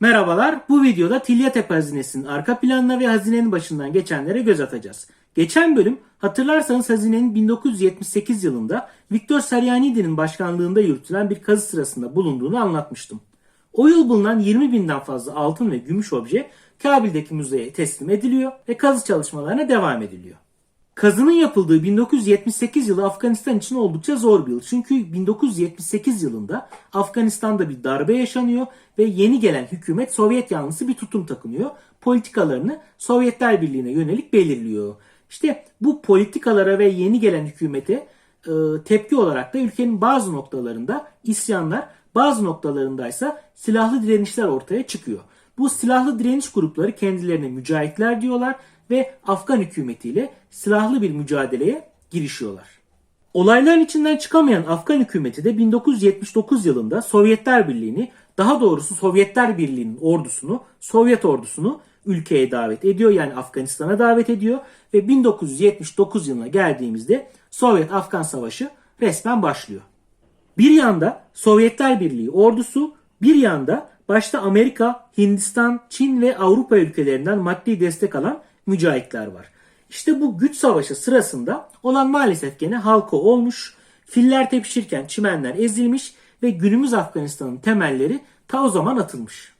Merhabalar, bu videoda Tilyatepe Hazinesi'nin arka planına ve hazinenin başından geçenlere göz atacağız. Geçen bölüm hatırlarsanız hazinenin 1978 yılında Viktor Saryanidi'nin başkanlığında yürütülen bir kazı sırasında bulunduğunu anlatmıştım. O yıl bulunan 20 binden fazla altın ve gümüş obje Kabil'deki müzeye teslim ediliyor ve kazı çalışmalarına devam ediliyor. Kazının yapıldığı 1978 yılı Afganistan için oldukça zor bir yıl. Çünkü 1978 yılında Afganistan'da bir darbe yaşanıyor ve yeni gelen hükümet Sovyet yanlısı bir tutum takınıyor. Politikalarını Sovyetler Birliği'ne yönelik belirliyor. İşte bu politikalara ve yeni gelen hükümete e, tepki olarak da ülkenin bazı noktalarında isyanlar, bazı noktalarındaysa silahlı direnişler ortaya çıkıyor. Bu silahlı direniş grupları kendilerine mücahitler diyorlar ve Afgan hükümetiyle silahlı bir mücadeleye girişiyorlar. Olayların içinden çıkamayan Afgan hükümeti de 1979 yılında Sovyetler Birliği'ni, daha doğrusu Sovyetler Birliği'nin ordusunu, Sovyet ordusunu ülkeye davet ediyor. Yani Afganistan'a davet ediyor ve 1979 yılına geldiğimizde Sovyet-Afgan Savaşı resmen başlıyor. Bir yanda Sovyetler Birliği ordusu, bir yanda başta Amerika, Hindistan, Çin ve Avrupa ülkelerinden maddi destek alan mücahitler var. İşte bu güç savaşı sırasında olan maalesef gene halka olmuş, filler tepişirken çimenler ezilmiş ve günümüz Afganistan'ın temelleri ta o zaman atılmış.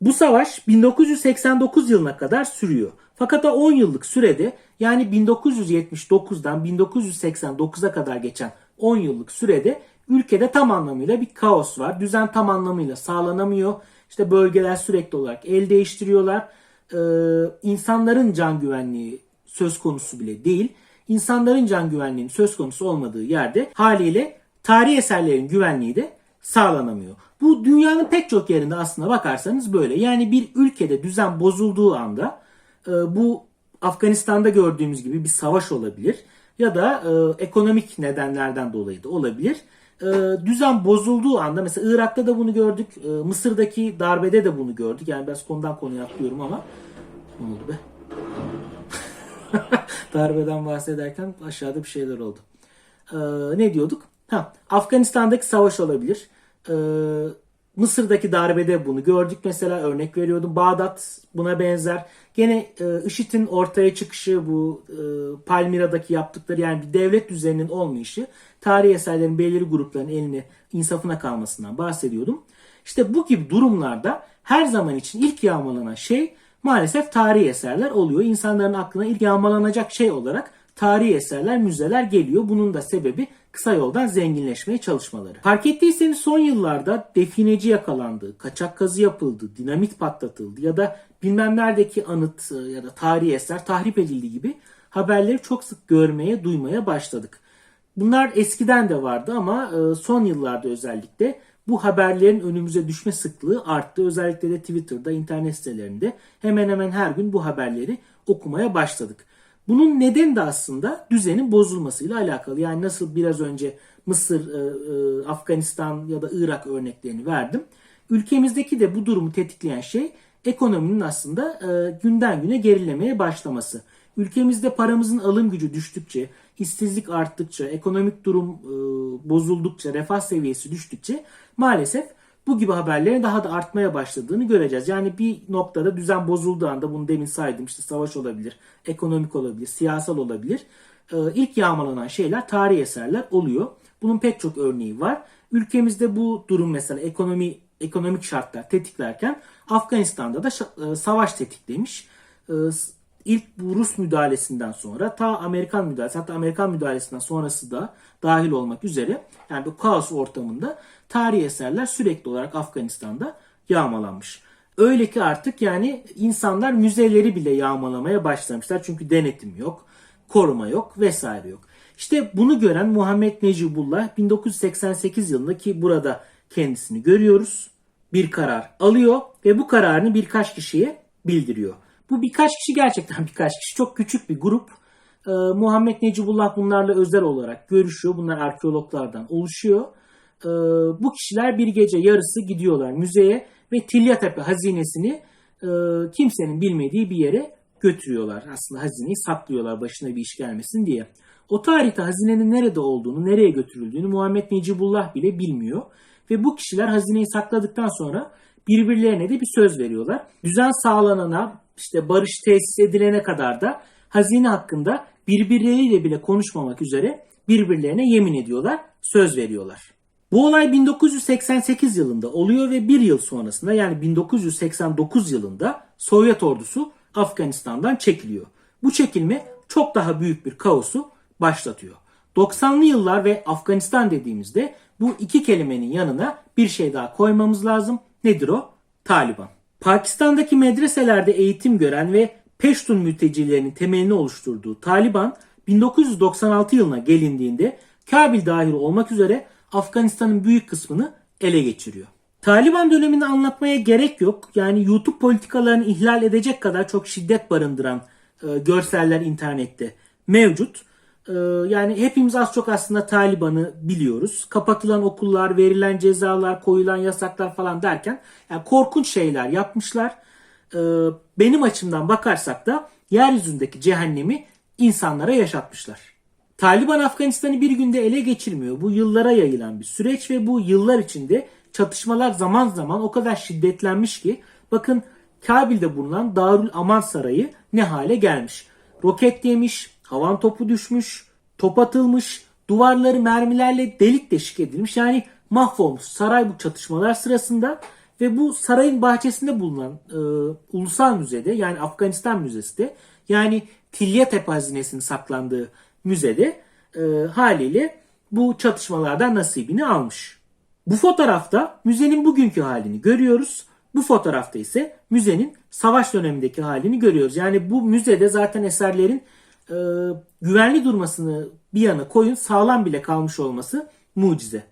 Bu savaş 1989 yılına kadar sürüyor. Fakat o 10 yıllık sürede yani 1979'dan 1989'a kadar geçen 10 yıllık sürede ülkede tam anlamıyla bir kaos var. Düzen tam anlamıyla sağlanamıyor. İşte bölgeler sürekli olarak el değiştiriyorlar. Ee, insanların can güvenliği söz konusu bile değil. İnsanların can güvenliğinin söz konusu olmadığı yerde haliyle tarihi eserlerin güvenliği de sağlanamıyor. Bu dünyanın pek çok yerinde aslına bakarsanız böyle. Yani bir ülkede düzen bozulduğu anda e, bu Afganistan'da gördüğümüz gibi bir savaş olabilir ya da e, ekonomik nedenlerden dolayı da olabilir. E, düzen bozulduğu anda mesela Irak'ta da bunu gördük. E, Mısır'daki darbede de bunu gördük. Yani biraz konudan konuya atlıyorum ama ne oldu be? Darbeden bahsederken aşağıda bir şeyler oldu. Ee, ne diyorduk? Ha, Afganistan'daki savaş olabilir. Ee, Mısır'daki darbede bunu gördük mesela örnek veriyordum. Bağdat buna benzer. Gene e, IŞİD'in ortaya çıkışı bu e, Palmira'daki yaptıkları yani bir devlet düzeninin olmayışı tarihi eserlerin belirli grupların eline insafına kalmasından bahsediyordum. İşte bu gibi durumlarda her zaman için ilk yağmalanan şey maalesef tarihi eserler oluyor. İnsanların aklına ilk yağmalanacak şey olarak tarihi eserler, müzeler geliyor. Bunun da sebebi kısa yoldan zenginleşmeye çalışmaları. Fark ettiyseniz son yıllarda defineci yakalandı, kaçak kazı yapıldı, dinamit patlatıldı ya da bilmem neredeki anıt e, ya da tarihi eser tahrip edildi gibi haberleri çok sık görmeye, duymaya başladık. Bunlar eskiden de vardı ama e, son yıllarda özellikle bu haberlerin önümüze düşme sıklığı arttı. Özellikle de Twitter'da, internet sitelerinde hemen hemen her gün bu haberleri okumaya başladık. Bunun nedeni de aslında düzenin bozulmasıyla alakalı. Yani nasıl biraz önce Mısır, e, e, Afganistan ya da Irak örneklerini verdim. Ülkemizdeki de bu durumu tetikleyen şey ekonominin aslında e, günden güne gerilemeye başlaması. Ülkemizde paramızın alım gücü düştükçe, işsizlik arttıkça, ekonomik durum bozuldukça, refah seviyesi düştükçe maalesef bu gibi haberlerin daha da artmaya başladığını göreceğiz. Yani bir noktada düzen bozulduğu anda bunu demin saydım işte savaş olabilir, ekonomik olabilir, siyasal olabilir. Ee, ilk yağmalanan şeyler tarihi eserler oluyor. Bunun pek çok örneği var. Ülkemizde bu durum mesela ekonomi ekonomik şartlar tetiklerken Afganistan'da da e, savaş tetiklemiş. Ee, ilk bu Rus müdahalesinden sonra ta Amerikan müdahalesi hatta Amerikan müdahalesinden sonrası da dahil olmak üzere yani bu kaos ortamında tarihi eserler sürekli olarak Afganistan'da yağmalanmış. Öyle ki artık yani insanlar müzeleri bile yağmalamaya başlamışlar. Çünkü denetim yok, koruma yok vesaire yok. İşte bunu gören Muhammed Necibullah 1988 yılında ki burada kendisini görüyoruz. Bir karar alıyor ve bu kararını birkaç kişiye bildiriyor. Bu birkaç kişi gerçekten birkaç kişi. Çok küçük bir grup. Ee, Muhammed Necibullah bunlarla özel olarak görüşüyor. Bunlar arkeologlardan oluşuyor. Ee, bu kişiler bir gece yarısı gidiyorlar müzeye ve Tilyatepe hazinesini e, kimsenin bilmediği bir yere götürüyorlar. Aslında hazineyi saklıyorlar başına bir iş gelmesin diye. O tarihte hazinenin nerede olduğunu, nereye götürüldüğünü Muhammed Necibullah bile bilmiyor. Ve bu kişiler hazineyi sakladıktan sonra birbirlerine de bir söz veriyorlar. Düzen sağlanana, işte barış tesis edilene kadar da hazine hakkında birbirleriyle bile konuşmamak üzere birbirlerine yemin ediyorlar, söz veriyorlar. Bu olay 1988 yılında oluyor ve bir yıl sonrasında yani 1989 yılında Sovyet ordusu Afganistan'dan çekiliyor. Bu çekilme çok daha büyük bir kaosu başlatıyor. 90'lı yıllar ve Afganistan dediğimizde bu iki kelimenin yanına bir şey daha koymamız lazım. Nedir o? Taliban. Pakistan'daki medreselerde eğitim gören ve Peştun mültecilerinin temelini oluşturduğu Taliban 1996 yılına gelindiğinde Kabil dahil olmak üzere Afganistan'ın büyük kısmını ele geçiriyor. Taliban dönemini anlatmaya gerek yok. Yani YouTube politikalarını ihlal edecek kadar çok şiddet barındıran e, görseller internette mevcut. E, yani hepimiz az çok aslında Taliban'ı biliyoruz. Kapatılan okullar, verilen cezalar, koyulan yasaklar falan derken yani korkunç şeyler yapmışlar. E, benim açımdan bakarsak da yeryüzündeki cehennemi insanlara yaşatmışlar. Taliban Afganistan'ı bir günde ele geçirmiyor. Bu yıllara yayılan bir süreç ve bu yıllar içinde çatışmalar zaman zaman o kadar şiddetlenmiş ki bakın Kabil'de bulunan Darül Aman Sarayı ne hale gelmiş. Roket yemiş, havan topu düşmüş, top atılmış, duvarları mermilerle delik deşik edilmiş. Yani mahvolmuş saray bu çatışmalar sırasında ve bu sarayın bahçesinde bulunan e, ulusal müzede yani Afganistan Müzesi de yani Tilyatep hazinesinin saklandığı müzede e, haliyle bu çatışmalardan nasibini almış. Bu fotoğrafta müzenin bugünkü halini görüyoruz. Bu fotoğrafta ise müzenin savaş dönemindeki halini görüyoruz. Yani bu müzede zaten eserlerin e, güvenli durmasını bir yana koyun sağlam bile kalmış olması mucize.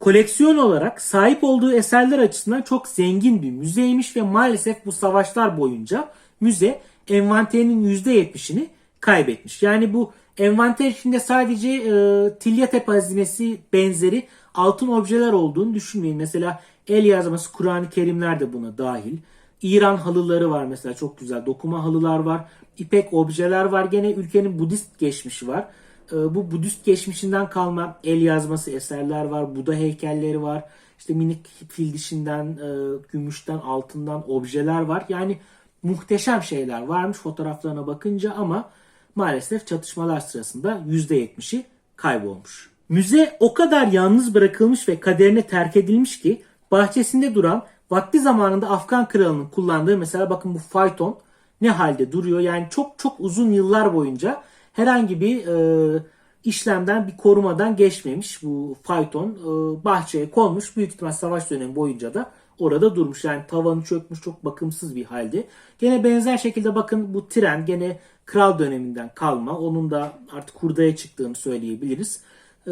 Koleksiyon olarak sahip olduğu eserler açısından çok zengin bir müzeymiş ve maalesef bu savaşlar boyunca müze envanterinin %70'ini kaybetmiş. Yani bu envanter içinde sadece e, Tilyatep hazinesi benzeri altın objeler olduğunu düşünmeyin. Mesela el yazması Kur'an-ı Kerimler de buna dahil. İran halıları var mesela çok güzel. Dokuma halılar var. İpek objeler var. Gene ülkenin Budist geçmişi var. E, bu Budist geçmişinden kalma el yazması eserler var. Buda heykelleri var. İşte minik fil dişinden, e, gümüşten, altından objeler var. Yani muhteşem şeyler varmış fotoğraflarına bakınca ama maalesef çatışmalar sırasında %70'i kaybolmuş. Müze o kadar yalnız bırakılmış ve kaderine terk edilmiş ki bahçesinde duran vakti zamanında Afgan kralının kullandığı mesela bakın bu fayton ne halde duruyor. Yani çok çok uzun yıllar boyunca herhangi bir e, işlemden bir korumadan geçmemiş bu fayton e, bahçeye konmuş. Büyük ihtimal savaş dönemi boyunca da orada durmuş. Yani tavanı çökmüş çok bakımsız bir halde. Gene benzer şekilde bakın bu tren gene kral döneminden kalma. Onun da artık hurdaya çıktığını söyleyebiliriz. Ee,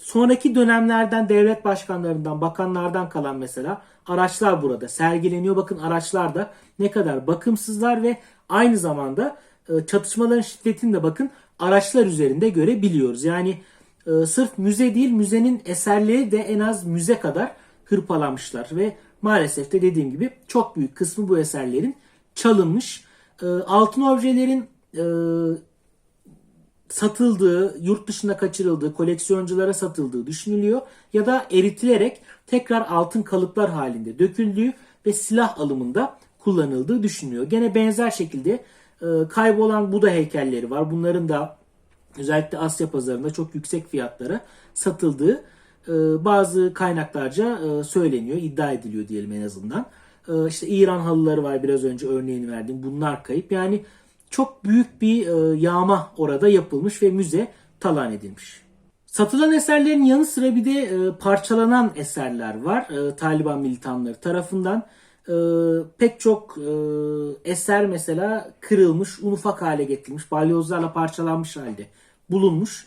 sonraki dönemlerden devlet başkanlarından, bakanlardan kalan mesela araçlar burada sergileniyor. Bakın araçlar da ne kadar bakımsızlar ve aynı zamanda e, çatışmaların şiddetini de bakın araçlar üzerinde görebiliyoruz. Yani e, sırf müze değil müzenin eserleri de en az müze kadar hırpalamışlar ve maalesef de dediğim gibi çok büyük kısmı bu eserlerin çalınmış. E, altın objelerin satıldığı, yurt dışına kaçırıldığı, koleksiyonculara satıldığı düşünülüyor. Ya da eritilerek tekrar altın kalıplar halinde döküldüğü ve silah alımında kullanıldığı düşünülüyor. Gene benzer şekilde e, kaybolan Buda heykelleri var. Bunların da özellikle Asya pazarında çok yüksek fiyatlara satıldığı e, bazı kaynaklarca e, söyleniyor, iddia ediliyor diyelim en azından. İşte İran halıları var biraz önce örneğini verdiğim. Bunlar kayıp. Yani çok büyük bir e, yağma orada yapılmış ve müze talan edilmiş. Satılan eserlerin yanı sıra bir de e, parçalanan eserler var e, Taliban militanları tarafından. Pek çok eser mesela kırılmış, un ufak hale getirilmiş, balyozlarla parçalanmış halde bulunmuş.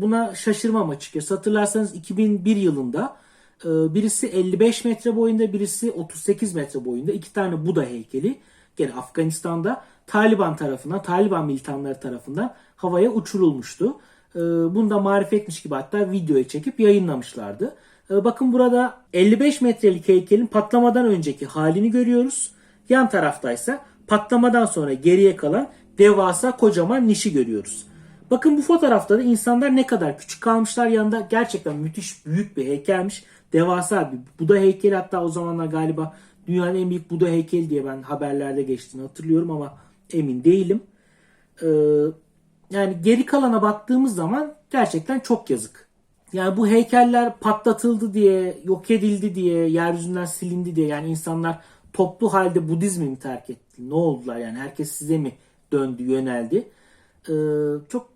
Buna şaşırmam açıkçası. Hatırlarsanız 2001 yılında birisi 55 metre boyunda, birisi 38 metre boyunda iki tane Buda heykeli gene Afganistan'da Taliban tarafından, Taliban militanları tarafından havaya uçurulmuştu. Ee, bunu da marifetmiş gibi hatta videoya çekip yayınlamışlardı. Ee, bakın burada 55 metrelik heykelin patlamadan önceki halini görüyoruz. Yan taraftaysa patlamadan sonra geriye kalan devasa kocaman nişi görüyoruz. Bakın bu fotoğrafta da insanlar ne kadar küçük kalmışlar. Yanında gerçekten müthiş büyük bir heykelmiş. Devasa bir Buda heykeli hatta o zamanlar galiba dünyanın en büyük Buda heykeli diye ben haberlerde geçtiğini hatırlıyorum ama emin değilim. Ee, yani geri kalana baktığımız zaman gerçekten çok yazık. Yani bu heykeller patlatıldı diye, yok edildi diye, yeryüzünden silindi diye yani insanlar toplu halde Budizmi mi terk etti? Ne oldular yani? Herkes size mi döndü, yöneldi? Ee, çok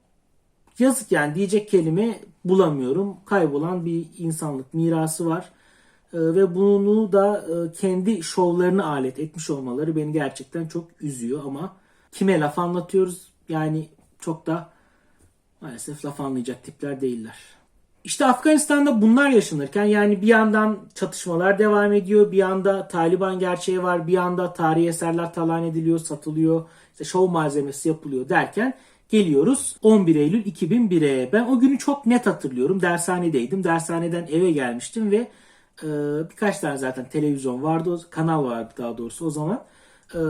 yazık yani diyecek kelime bulamıyorum. Kaybolan bir insanlık mirası var. Ee, ve bunu da e, kendi şovlarını alet etmiş olmaları beni gerçekten çok üzüyor ama kime laf anlatıyoruz? Yani çok da maalesef laf anlayacak tipler değiller. İşte Afganistan'da bunlar yaşanırken yani bir yandan çatışmalar devam ediyor, bir yanda Taliban gerçeği var, bir yanda tarihi eserler talan ediliyor, satılıyor, işte şov malzemesi yapılıyor derken geliyoruz 11 Eylül 2001'e. Ben o günü çok net hatırlıyorum. Dershanedeydim. Dershaneden eve gelmiştim ve e, birkaç tane zaten televizyon vardı, kanal vardı daha doğrusu o zaman. E,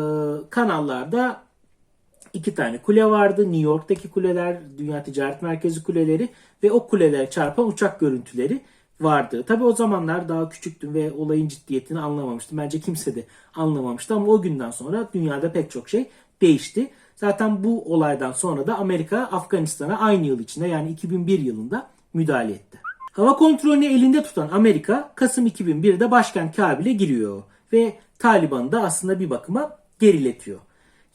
kanallarda iki tane kule vardı. New York'taki kuleler, Dünya Ticaret Merkezi kuleleri ve o kulelere çarpan uçak görüntüleri vardı. Tabi o zamanlar daha küçüktüm ve olayın ciddiyetini anlamamıştım. Bence kimse de anlamamıştı ama o günden sonra dünyada pek çok şey değişti. Zaten bu olaydan sonra da Amerika Afganistan'a aynı yıl içinde yani 2001 yılında müdahale etti. Hava kontrolünü elinde tutan Amerika Kasım 2001'de başkent Kabil'e giriyor ve Taliban'ı da aslında bir bakıma geriletiyor.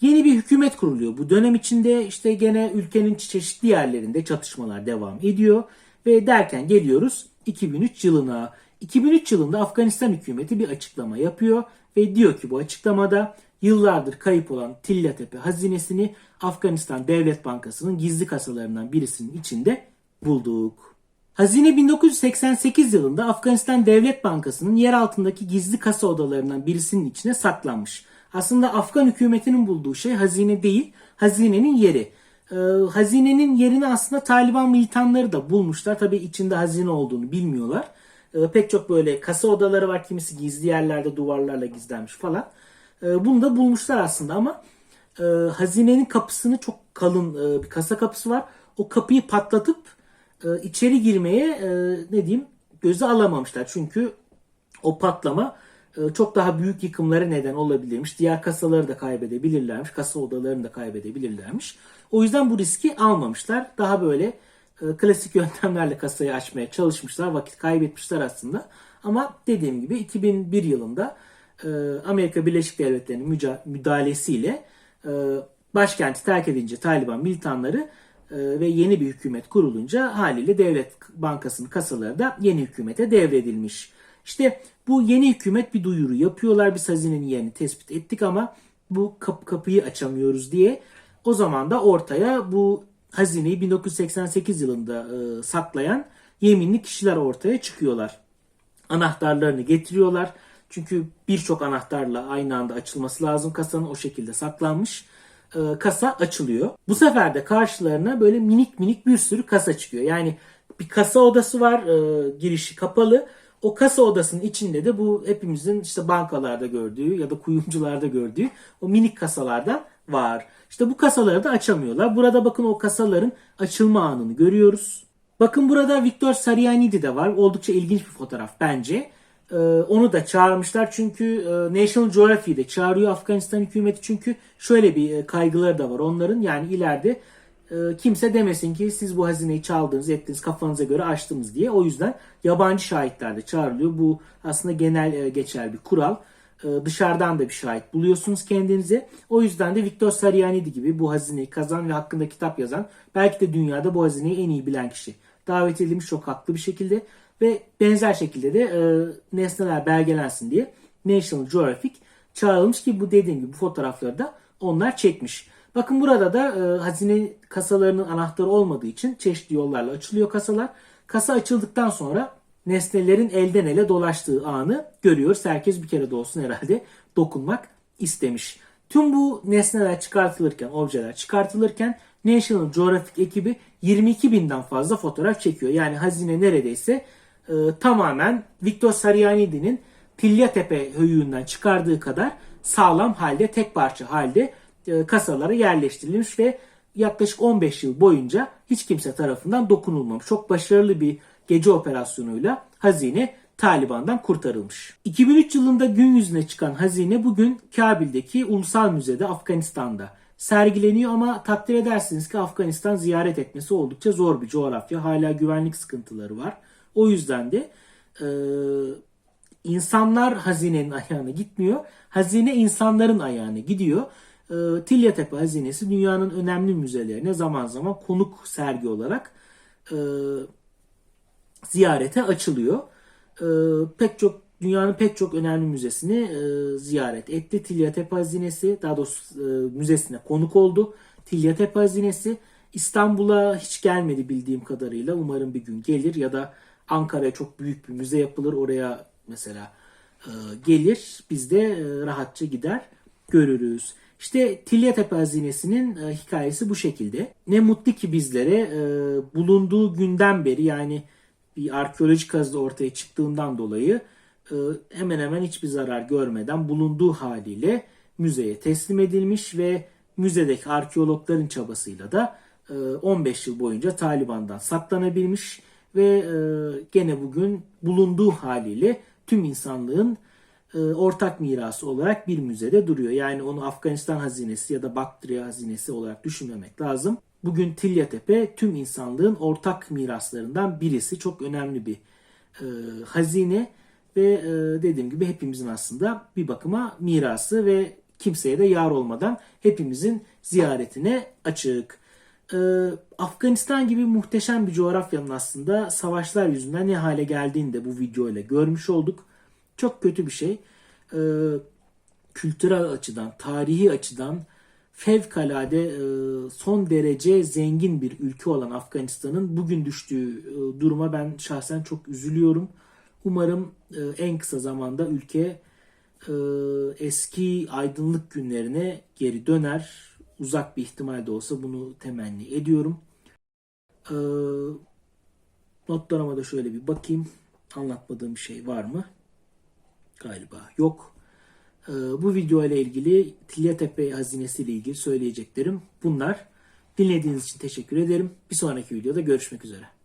Yeni bir hükümet kuruluyor. Bu dönem içinde işte gene ülkenin çeşitli yerlerinde çatışmalar devam ediyor ve derken geliyoruz 2003 yılına. 2003 yılında Afganistan hükümeti bir açıklama yapıyor ve diyor ki bu açıklamada yıllardır kayıp olan Tillatepe hazinesini Afganistan Devlet Bankası'nın gizli kasalarından birisinin içinde bulduk. Hazine 1988 yılında Afganistan Devlet Bankası'nın yer altındaki gizli kasa odalarından birisinin içine saklanmış. Aslında Afgan hükümetinin bulduğu şey hazine değil, hazinenin yeri. Ee, hazinenin yerini aslında Taliban militanları da bulmuşlar. Tabii içinde hazine olduğunu bilmiyorlar. Ee, pek çok böyle kasa odaları var. Kimisi gizli yerlerde duvarlarla gizlenmiş falan. Ee, bunu da bulmuşlar aslında ama e, hazinenin kapısını çok kalın e, bir kasa kapısı var. O kapıyı patlatıp e, içeri girmeye e, ne diyeyim göze alamamışlar. Çünkü o patlama çok daha büyük yıkımlara neden olabilirmiş. Diğer kasaları da kaybedebilirlermiş. Kasa odalarını da kaybedebilirlermiş. O yüzden bu riski almamışlar. Daha böyle e, klasik yöntemlerle kasayı açmaya çalışmışlar. Vakit kaybetmişler aslında. Ama dediğim gibi 2001 yılında e, Amerika Birleşik Devletleri'nin müdahalesiyle başkenti terk edince Taliban militanları ve yeni bir hükümet kurulunca haliyle devlet bankasının kasaları da yeni hükümete devredilmiş. İşte bu yeni hükümet bir duyuru yapıyorlar. Biz hazinenin yerini tespit ettik ama bu kapı kapıyı açamıyoruz diye. O zaman da ortaya bu hazineyi 1988 yılında e, saklayan yeminli kişiler ortaya çıkıyorlar. Anahtarlarını getiriyorlar. Çünkü birçok anahtarla aynı anda açılması lazım kasanın o şekilde saklanmış. E, kasa açılıyor. Bu sefer de karşılarına böyle minik minik bir sürü kasa çıkıyor. Yani bir kasa odası var, e, girişi kapalı. O kasa odasının içinde de bu hepimizin işte bankalarda gördüğü ya da kuyumcularda gördüğü o minik kasalardan var. İşte bu kasaları da açamıyorlar. Burada bakın o kasaların açılma anını görüyoruz. Bakın burada Viktor Saryanidi de var. Oldukça ilginç bir fotoğraf bence. Ee, onu da çağırmışlar çünkü e, National Geographic'i de çağırıyor Afganistan hükümeti çünkü şöyle bir e, kaygıları da var onların yani ileride e, kimse demesin ki siz bu hazineyi çaldınız, ettiniz, kafanıza göre açtınız diye. O yüzden yabancı şahitler de çağrılıyor. Bu aslında genel e, geçer bir kural. E, dışarıdan da bir şahit buluyorsunuz kendinize. O yüzden de Viktor Saryanidi gibi bu hazineyi kazan ve hakkında kitap yazan, belki de dünyada bu hazineyi en iyi bilen kişi davet edilmiş çok haklı bir şekilde ve benzer şekilde de e, nesneler belgelensin diye National Geographic çağrılmış ki bu dediğim gibi bu fotoğrafları da onlar çekmiş. Bakın burada da e, hazine kasalarının anahtarı olmadığı için çeşitli yollarla açılıyor kasalar. Kasa açıldıktan sonra nesnelerin elden ele dolaştığı anı görüyoruz. Herkes bir kere de olsun herhalde dokunmak istemiş. Tüm bu nesneler çıkartılırken, objeler çıkartılırken National Geographic ekibi 22 binden fazla fotoğraf çekiyor. Yani hazine neredeyse e, tamamen Viktor Saryanidi'nin Pilyatepe höyüğünden çıkardığı kadar sağlam halde, tek parça halde kasalara yerleştirilmiş ve yaklaşık 15 yıl boyunca hiç kimse tarafından dokunulmamış. Çok başarılı bir gece operasyonuyla hazine Taliban'dan kurtarılmış. 2003 yılında gün yüzüne çıkan hazine bugün Kabil'deki Ulusal Müze'de Afganistan'da sergileniyor ama takdir edersiniz ki Afganistan ziyaret etmesi oldukça zor bir coğrafya. Hala güvenlik sıkıntıları var. O yüzden de e, insanlar hazinenin ayağına gitmiyor. Hazine insanların ayağına gidiyor. E, Tilyatepe Hazinesi dünyanın önemli müzelerine zaman zaman konuk sergi olarak e, ziyarete açılıyor. E, pek çok dünyanın pek çok önemli müzesini e, ziyaret etti. Tilyatepe Hazinesi daha doğrusu e, müzesine konuk oldu. Tilyatepe Hazinesi İstanbul'a hiç gelmedi bildiğim kadarıyla. Umarım bir gün gelir ya da Ankara'ya çok büyük bir müze yapılır. Oraya mesela e, gelir. Biz de e, rahatça gider görürüz. İşte Tilyatepe Hazinesi'nin e, hikayesi bu şekilde. Ne mutlu ki bizlere e, bulunduğu günden beri yani bir arkeolojik kazı ortaya çıktığından dolayı e, hemen hemen hiçbir zarar görmeden bulunduğu haliyle müzeye teslim edilmiş ve müzedeki arkeologların çabasıyla da e, 15 yıl boyunca Taliban'dan saklanabilmiş ve e, gene bugün bulunduğu haliyle tüm insanlığın e, ortak mirası olarak bir müzede duruyor. Yani onu Afganistan hazinesi ya da Baktriya hazinesi olarak düşünmemek lazım. Bugün Tilyatepe tüm insanlığın ortak miraslarından birisi. Çok önemli bir e, hazine ve e, dediğim gibi hepimizin aslında bir bakıma mirası ve kimseye de yar olmadan hepimizin ziyaretine açık. E, Afganistan gibi muhteşem bir coğrafyanın aslında savaşlar yüzünden ne hale geldiğini de bu videoyla görmüş olduk. Çok kötü bir şey. E, kültürel açıdan, tarihi açıdan fevkalade e, son derece zengin bir ülke olan Afganistan'ın bugün düştüğü e, duruma ben şahsen çok üzülüyorum. Umarım e, en kısa zamanda ülke e, eski aydınlık günlerine geri döner. Uzak bir ihtimal de olsa bunu temenni ediyorum. E, notlarıma da şöyle bir bakayım. Anlatmadığım şey var mı? Galiba yok. Ee, bu video ile ilgili Tilyatepe hazinesi ile ilgili söyleyeceklerim bunlar. Dinlediğiniz için teşekkür ederim. Bir sonraki videoda görüşmek üzere.